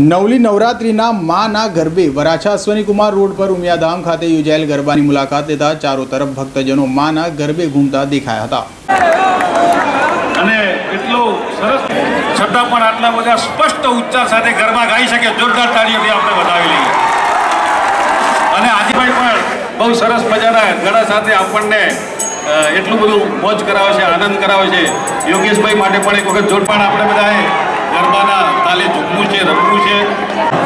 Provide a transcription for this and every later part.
નવલી નવરાત્રિના માના ગરબે વરાછા અશ્વનીકુમાર રોડ પર ઉમિયાધામ ખાતે યોજાયેલ ગરબાની મુલાકાત લેતા ચારો તરફ ભક્તજનો માના ગરબે ઘૂમતા દેખાયા હતા. અને એટલું સરસ છતાં પણ આટલા બધા સ્પષ્ટ ઉચ્ચાર સાથે ગરબા ગાઈ શકે, જોરદાર તાળીઓથી આપણે લઈએ અને આજીભાઈ પણ બહુ સરસ મજાના ગળા સાથે આપણને એટલું બધું મોજ કરાવે છે, આનંદ કરાવે છે. યોગેશભાઈ માટે પણ એક વખત જોડપાણ પણ આપણે બધાએ ગરબાના તાલે ઝૂમવું છે રમવું છે.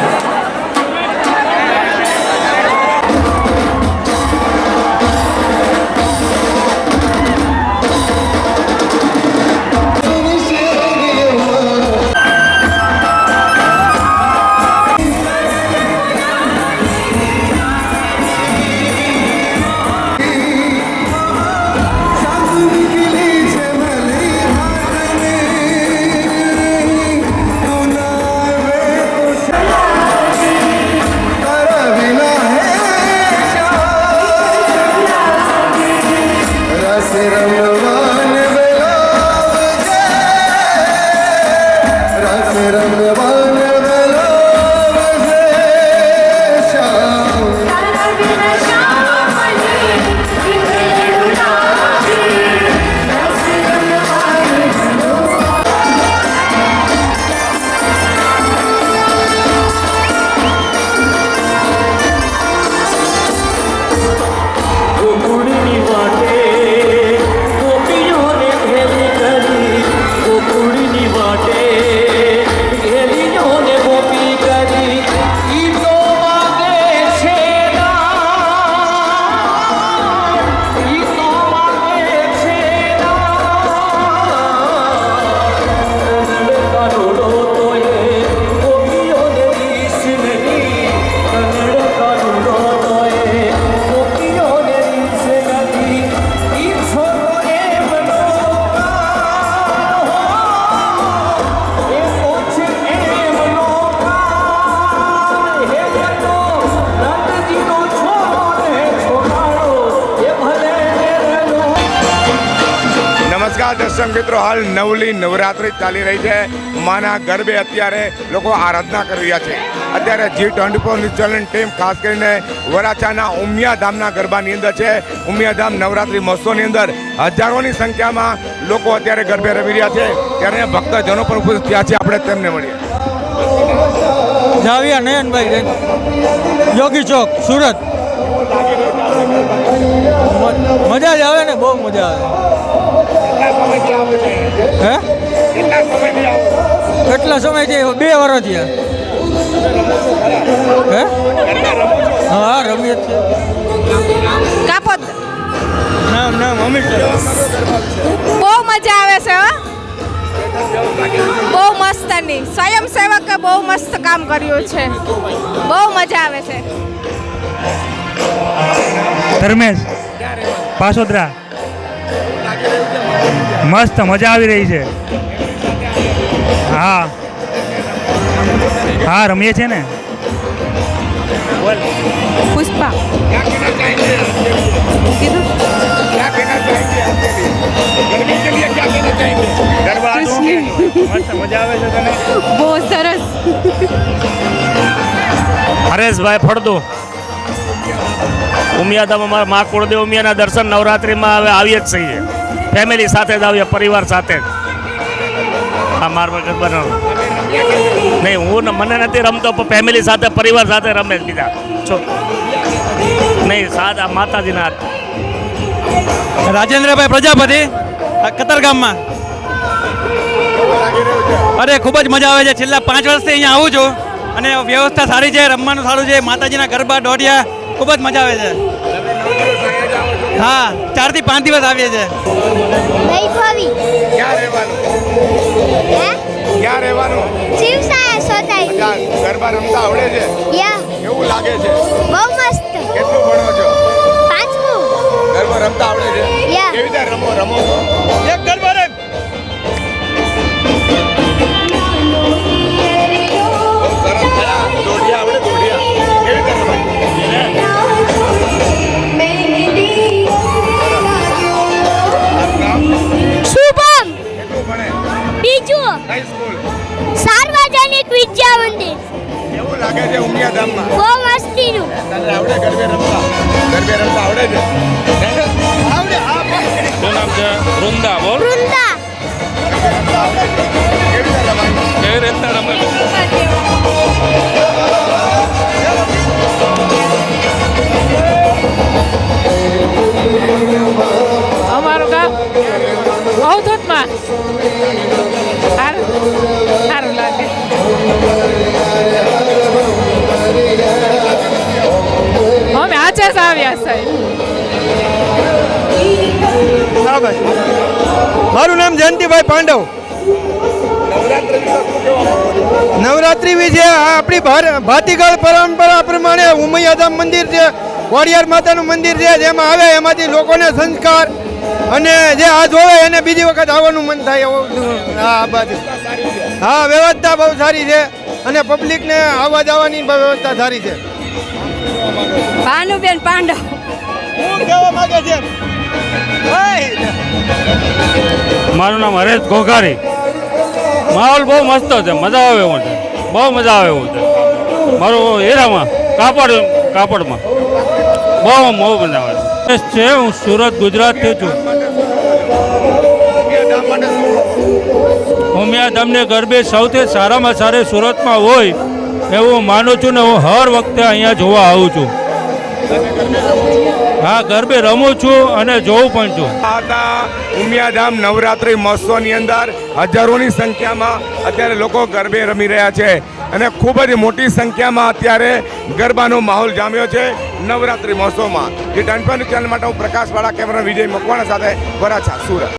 નમસ્કાર દર્શક મિત્રો, હાલ નવલી નવરાત્રિ ચાલી રહી છે. માના ગરબે અત્યારે લોકો આરાધના કરી રહ્યા છે. અત્યારે G twenty four news team ખાસ કરીને વરાછાના ઉમિયાધામના ગરબાની અંદર છે. ઉમિયાધામ નવરાત્રિ મહોત્સવની અંદર હજારોની સંખ્યામાં લોકો અત્યારે ગરબે રમી રહ્યા છે. ત્યારે ભક્તજનો પણ ઉપસ્થિત થયા છે. આપણે તેમને મળીએ. જાવિયા નયનભાઈ યોગી ચોક, સુરત. મજા જ આવે ને, બહુ મજા આવે. હે? કેટલા સમય છે બે વર્ષ થયા. હે? હા રમીએ છે કાપત. નામ નામ અમિત બહુ મજા આવે છે હો. બહુ મસ્તની સ્વયંસેવકે બહુ મસ્ત કામ કર્યું છે. બહુ મજા આવે છે. ધર્મેશ પાસોદરા. મસ્ત મજા આવી રહી છે. હા. હા રમીએ છે ને? પુષ્પા. બહુ સરસ. હરેશભાઈ ફળદુ. ઉમિયાધામ અમારા મા કુળદેવ ઉમિયાના દર્શન નવરાત્રિમાં હવે આવીએ જ છીએ. ફેમિલી સાથે જ આવીએ, પરિવાર સાથે જ. હા માર વખત બનાવું. નહીં, હું મને નથી રમતો, પણ ફેમિલી સાથે, પરિવાર સાથે રમે છે બીજા. છો નહીં, સાદા માતાજીના હાથ. રાજેન્દ્રભાઈ પ્રજાપતિ, આ કતારગામમાં અરે, ખૂબ જ મજા આવે છે. છેલ્લા પાંચ વર્ષથી અહીંયા આવું છું. અને વ્યવસ્થા સારી છે, રમવાનું સારું છે. માતાજીના ગરબા, દોઢિયા ખૂબ જ મજા આવે છે. હા ચારથી પાંચ દિવસ આવીએ છીએ. ક્યાં રહેવાનું? ગરબા રમતા આવડે છે? સાર્વજનિક વિદ્યા મંદિર લાગે છે ઉમિયાધામમાં? બહુ મસ્તીનું. તને આવડે ગરબે રમતા ગરબે રમતા આવડે છે? આવડે હા શું નામ છે? વૃંદા બોલ. વૃંદા. કેવી રીતે કેવી રીતના રમે અમારું ગામ અવધૂતમાં સારું લાગે. અમે આજે જ આવ્યા, સાહેબ. મારું નામ જયંતિભાઈ પાંડવ. નવરાત્રિ વિશે આપણી ભાતીગળ પરંપરા પ્રમાણે ઉમૈયાધામ મંદિર છે, વોડિયાર માતાનું મંદિર છે, જેમાં આવે એમાંથી લોકોને સંસ્કાર અને જે આ જોવે એને બીજી વખત આવવાનું મન થાય એવું હા બસ હા વ્યવસ્થા બહુ સારી છે અને પબ્લિકને આવવા જવાની વ્યવસ્થા સારી છે. ભાનુબેન પાંડવ. શું કહેવા માંગે છે? મારું નામ હરેશ ઘોઘારી. માહોલ બહુ મસ્ત છે મજા આવે એવું છે. બહુ મજા આવે એવું છે. મારું એરામાં કાપડ કાપડમાં. બહુ બહુ મજા આવે. છે હું સુરત ગુજરાતથી છું. ઉમિયાધામને ગરબે સૌથી સારામાં સારી સુરતમાં હોય એવું માનું છું ને હું હર વખતે અહીંયા જોવા આવું છું. હા, ગરબે રમું છું અને જોઉં પણ છું. હતા ઉમિયાધામ નવરાત્રિ મહોત્સવની અંદર હજારોની સંખ્યામાં અત્યારે લોકો ગરબે રમી રહ્યા છે અને ખૂબ જ મોટી સંખ્યામાં અત્યારે ગરબાનો માહોલ જામ્યો છે નવરાત્રિ મહોત્સવમાં. જે ટનપન ચેનલ માટે હું પ્રકાશવાળા કેમેરા વિજય મકવાણા સાથે વરાછા, સુરત.